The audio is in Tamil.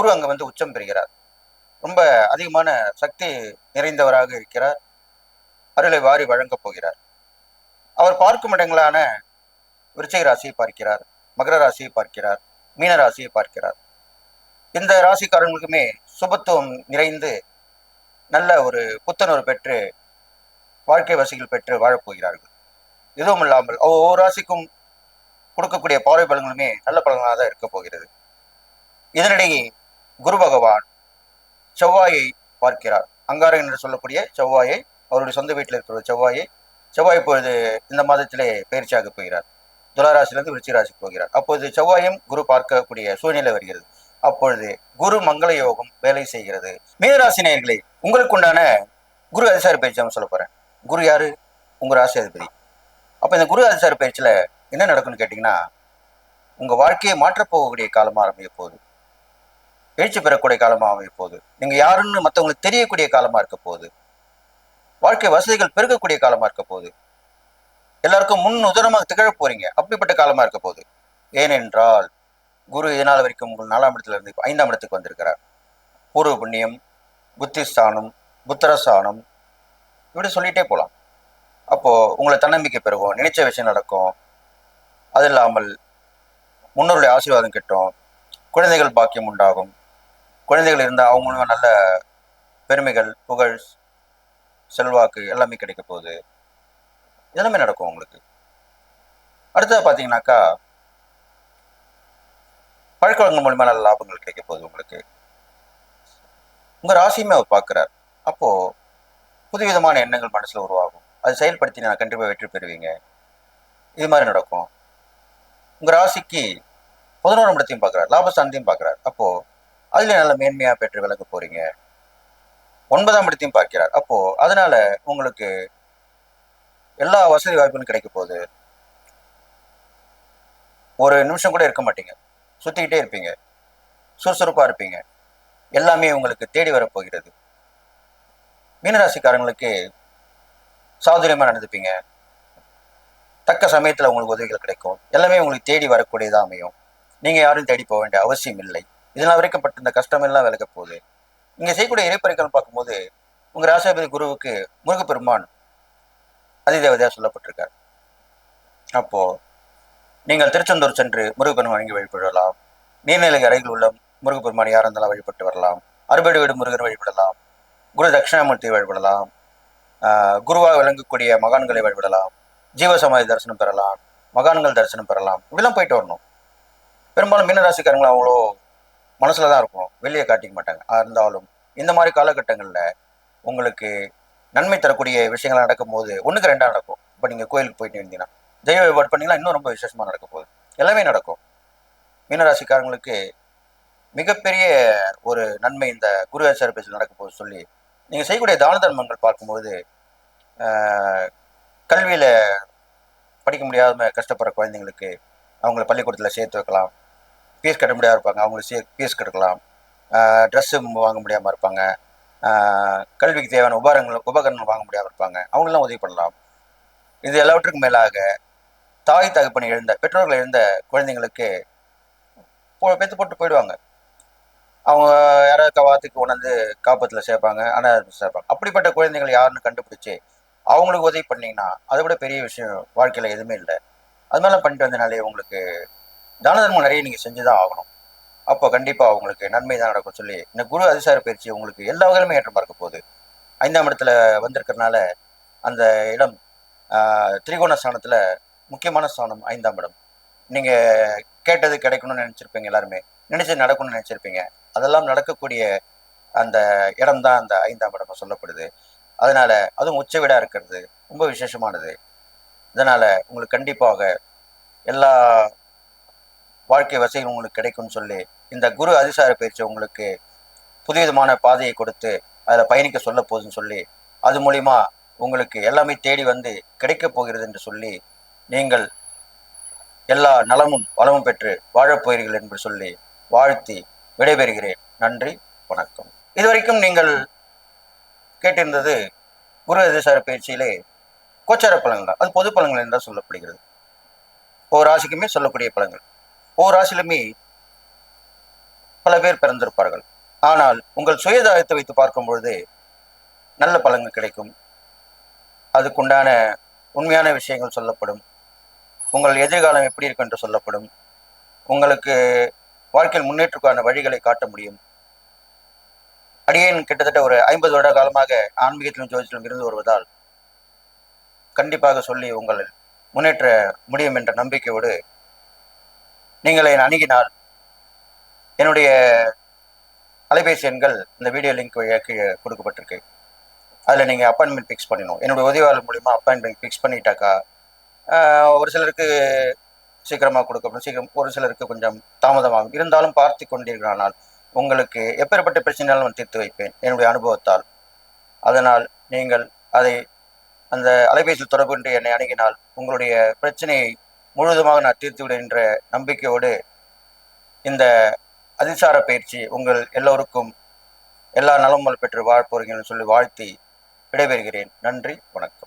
குரு அங்க வந்து உச்சம் பெறுகிறார். ரொம்ப அதிகமான சக்தி நிறைந்தவராக இருக்கிறார். அருளை வாரி வழங்கப் போகிறார். அவர் பார்க்கும் இடங்களான விருச்சிக ராசியை பார்க்கிறார் மகர ராசியை பார்க்கிறார் மீன ராசியை பார்க்கிறார். இந்த ராசிக்காரங்களுக்குமே சுபத்துவம் நிறைந்து நல்ல ஒரு புத்துணர்வு பெற்று வாழ்க்கை வசதிகள் பெற்று வாழப்போகிறார்கள் எதுவும் இல்லாமல் ஒவ்வொரு ராசிக்கும் கொடுக்கக்கூடிய பார்வை பலன்களுமே நல்ல பலன்களாக தான் இருக்க போகிறது. இதனிடையே குரு பகவான் செவ்வாயை பார்க்கிறார். அங்காரன் என்று சொல்லக்கூடிய செவ்வாயை அவருடைய சொந்த வீட்டில் இருக்கிற செவ்வாயை செவ்வாய் இப்பொழுது இந்த மாதத்திலே பயிற்சியாக போகிறார். துளாராசிலிருந்து விருச்சிராசிக்கு போகிறார். அப்பொழுது செவ்வாயும் குரு பார்க்கக்கூடிய சூழ்நிலை வருகிறது. அப்பொழுது குரு மங்கள யோகம் வேலை செய்கிறது. மீனராசி நேயர்களே உங்களுக்கு உண்டான குரு அதிசார பயிற்சி சொல்ல போறேன். குரு யாரு? உங்க ராசி அதிபதி. அப்ப இந்த குரு அதிசார பயிற்சியில என்ன நடக்கும்னு கேட்டீங்கன்னா உங்க வாழ்க்கையை மாற்றப் போகக்கூடிய ஆரம்பிக்க போகுது. எழுச்சி பெறக்கூடிய காலமாக அமைய போகுது. நீங்க யாருன்னு மற்றவங்களுக்கு தெரியக்கூடிய காலமா இருக்க போகுது. வாழ்க்கை வசதிகள் பெருகக்கூடிய காலமா இருக்க போகுது. எல்லாருக்கும் முன் உதாரணமாக திகழ போறீங்க. அப்படிப்பட்ட காலமா இருக்க போகுது. ஏனென்றால் குரு இதனால் வரைக்கும் உங்கள் நாலாம் இடத்துல இருந்து ஐந்தாம் இடத்துக்கு வந்திருக்கிறார். பூர்வ புண்ணியம் புத்திஸ்தானம் புத்திரஸ்தானம் இப்படி சொல்லிட்டே போகலாம் அப்போது உங்களை தன்னம்பிக்கை பெருகும் நினைச்ச விஷயம் நடக்கும். அது இல்லாமல் முன்னோருடைய ஆசீர்வாதம் கிட்டும் குழந்தைகள் பாக்கியம் உண்டாகும். குழந்தைகள் இருந்தால் அவங்க நல்ல பெருமைகள் புகழ் செல்வாக்கு எல்லாமே கிடைக்க போகுது. எல்லாமே நடக்கும் உங்களுக்கு. அடுத்தது பார்த்தீங்கன்னாக்கா பழக்கவழங்கள் மூலியமா நல்ல லாபங்கள் கிடைக்க போகுது உங்களுக்கு. உங்க ராசியுமே அவர் பார்க்குறார் அப்போ புதுவிதமான எண்ணங்கள் மனசுல உருவாகும். அது செயல்படுத்தி நான் கண்டிப்பா வெற்றி பெறுவீங்க. இது மாதிரி நடக்கும். உங்க ராசிக்கு பதினோராம் இடத்தையும் பார்க்கிறார் லாபஸ்தானத்தையும் பார்க்கிறார் அப்போ அதுல நல்ல மேன்மையா பெற்று விளக்க போறீங்க. ஒன்பதாம் இடத்தையும் பார்க்கிறார். அப்போ அதனால உங்களுக்கு எல்லா வசதி வாய்ப்புகளும் கிடைக்க போகுது. ஒரு நிமிஷம் கூட இருக்க மாட்டீங்க. சுத்திக்கிட்டே இருப்பீங்க. சுறுசுறுப்பா இருப்பீங்க. எல்லாமே உங்களுக்கு தேடி வரப்போகிறது மீனராசிக்காரங்களுக்கு சாதுரியமா நடந்துப்பீங்க. தக்க சமயத்தில் உங்களுக்கு உதவிகள் கிடைக்கும். எல்லாமே உங்களுக்கு தேடி வரக்கூடியதா அமையும். நீங்க யாரும் தேடி போக வேண்டிய அவசியம் இல்லை. இதனால் வரைக்கும் பட்ட இந்த கஷ்டம் எல்லாம் விலக போகுது. நீங்க செய்யக்கூடிய இறைப்பறைகள் பார்க்கும்போது உங்க ராசாபதி குருவுக்கு முருகப்பெருமான் அதிதேவதையா சொல்லப்பட்டிருக்கார். அப்போ நீங்கள் திருச்செந்தூர் சென்று முருகப்பெருமான் இங்கே வழிபடலாம். நீர்நிலை அறையில் உள்ள முருகப்பெருமான் யார் இருந்தாலும் வழிபட்டு வரலாம். அறுபடி வீடு முருகர் வழிபடலாம். குரு தட்சிணாமூர்த்தியை வழிபடலாம். ஆஹ் குருவாக விளங்கக்கூடிய மகான்களை வழிபடலாம். ஜீவசமாதி தரிசனம் பெறலாம். மகான்கள் தரிசனம் பெறலாம். இப்படிலாம் போயிட்டு வரணும். பெரும்பாலும் மீனராசிக்காரங்களும் அவ்வளோ மனசுல தான் இருக்கும். வெளியே காட்டிக்க மாட்டாங்க. ஆ, இருந்தாலும் இந்த மாதிரி காலகட்டங்களில் உங்களுக்கு நன்மை தரக்கூடிய விஷயங்கள் நடக்கும்போது ஒன்றுக்கு ரெண்டாக நடக்கும். இப்போ நீங்கள் கோயிலுக்கு போயிட்டு இருந்தீங்கன்னா தெய்வ வழிபாடு பண்ணிங்கன்னா இன்னும் ரொம்ப விசேஷமாக நடக்க போகுது. எல்லாமே நடக்கும். மீனராசிக்காரங்களுக்கு மிகப்பெரிய ஒரு நன்மை இந்த குரு சர்பேஸில் நடக்க போகுது சொல்லி நீங்கள் செய்யக்கூடிய தான தர்மங்கள் பார்க்கும்போது கல்வியில் படிக்க முடியாத கஷ்டப்படுற குழந்தைங்களுக்கு அவங்கள பள்ளிக்கூடத்தில் சேர்த்து வைக்கலாம். ஃபீஸ் கட்ட முடியாமல் இருப்பாங்க. அவங்களுக்கு சே ஃபீஸ் கட்டலாம் ட்ரெஸ்ஸு வாங்க முடியாமல் இருப்பாங்க. கல்விக்கு தேவையான உபகரணங்கள் உபகரணங்கள் வாங்க முடியாமல் இருப்பாங்க. அவங்களெலாம் உதவி பண்ணலாம். இது எல்லாவற்றுக்கும் மேலாக தாய் தகப்பனை எழுந்த பெற்றோர்கள் எழுந்த குழந்தைங்களுக்கு போ பெத்து போட்டு போயிடுவாங்க. அவங்க யாராவது கவாத்துக்கு உணர்ந்து காப்பத்தில் சேர்ப்பாங்க அனாதை சேர்ப்பாங்க. அப்படிப்பட்ட குழந்தைங்களை யாருன்னு கண்டுபிடிச்சி அவங்களுக்கு உதவி பண்ணிங்கன்னா அதை விட பெரிய விஷயம் வாழ்க்கையில் எதுவுமே இல்லை. அது மாதிரிலாம் பண்ணிட்டு வந்தனாலே உங்களுக்கு தான தர்மம் நிறைய நீங்கள் செஞ்சு தான் ஆகணும். அப்போ கண்டிப்பாக உங்களுக்கு நன்மை தான் நடக்கும் சொல்லி இந்த குரு அதிசார பயிற்சி உங்களுக்கு எல்லா வகையிலுமே ஏற்றம் இருக்க போகுது. ஐந்தாம் இடத்துல வந்திருக்கிறனால அந்த இடம் திரிகோண ஸ்தானத்தில் முக்கியமான ஸ்தானம் ஐந்தாம் இடம். நீங்கள் கேட்டது கிடைக்கணும்னு நினச்சிருப்பீங்க எல்லாருமே. நினைச்சது நடக்கணும்னு நினச்சிருப்பீங்க. அதெல்லாம் நடக்கக்கூடிய அந்த இடம் தான் அந்த ஐந்தாம் இடம் சொல்லப்படுது. அதனால அதுவும் உச்ச வீடாக இருக்கிறது ரொம்ப விசேஷமானது. இதனால உங்களுக்கு கண்டிப்பாக எல்லா வாழ்க்கை வசதிகள் உங்களுக்கு கிடைக்கும்னு சொல்லி இந்த குரு அதிசார பயிற்சி உங்களுக்கு புதுவிதமான பாதையை கொடுத்து அதில் பயணிக்க சொல்ல போகுதுன்னு சொல்லி அது மூலிமா உங்களுக்கு எல்லாமே தேடி வந்து கிடைக்கப் போகிறது என்று சொல்லி நீங்கள் எல்லா நலமும் வளமும் பெற்று வாழப்போகிறீர்கள் என்று சொல்லி வாழ்த்தி விடைபெறுகிறேன். நன்றி வணக்கம். இதுவரைக்கும் நீங்கள் கேட்டிருந்தது குரு அதிசார பயிற்சியிலே கோச்சார பலன்கள் அது பொது பலன்கள் என்றால் சொல்லப்படுகிறது. ஒவ்வொரு ராசிக்குமே சொல்லக்கூடிய பலன்கள். ஒவ்வொரு ராசியிலுமே பல பேர் பிறந்திருப்பார்கள். ஆனால் உங்கள் சுயதாயத்தை வைத்து பார்க்கும் பொழுது நல்ல பலன்கள் கிடைக்கும். அதுக்குண்டான உண்மையான விஷயங்கள் சொல்லப்படும். உங்கள் எதிர்காலம் எப்படி இருக்கும் என்று சொல்லப்படும். உங்களுக்கு வாழ்க்கையில் முன்னேற்றக்கான வழிகளை காட்ட முடியும். அடியேன் கிட்டத்தட்ட ஒரு ஐம்பது வருட காலமாக ஆன்மீகத்திலும் ஜோதிடத்திலும் இருந்து வருவதால் கண்டிப்பாக சொல்லி உங்கள் முன்னேற்ற முடியும் என்ற நம்பிக்கையோடு நீங்கள் என் அணுகினால் என்னுடைய அலைபேசி எண்கள் இந்த வீடியோ லிங்க் கீழே கொடுக்கப்பட்டிருக்கு. அதில் நீங்கள் அப்பாயின்மெண்ட் ஃபிக்ஸ் பண்ணிடணும் என்னுடைய உதவியாளர் மூலிமா அப்பாயின்மெண்ட் ஃபிக்ஸ் பண்ணிட்டாக்கா ஒரு சிலருக்கு சீக்கிரமாக கொடுக்கப்படும். சீக்கிரம் ஒரு சிலருக்கு கொஞ்சம் தாமதமாகும். இருந்தாலும் பார்த்து கொண்டீர்களானால் உங்களுக்கு எப்பேற்பட்ட பிரச்சனையாலும் நான் தீர்த்து வைப்பேன். என்னுடைய அனுபவத்தால். அதனால் நீங்கள் அதை அந்த அலைபேசியில் தொடர்பு கொண்டு என்னை அணுகினால் உங்களுடைய பிரச்சனையை முழுவதுமாக நான் தீர்த்து விடுவேன் என்ற நம்பிக்கையோடு இந்த அதிசார பயிற்சி உங்கள் எல்லோருக்கும் எல்லா நலமும் பெற்று வாழ் சொல்லி வாழ்த்தி விடைபெறுகிறேன். நன்றி வணக்கம்.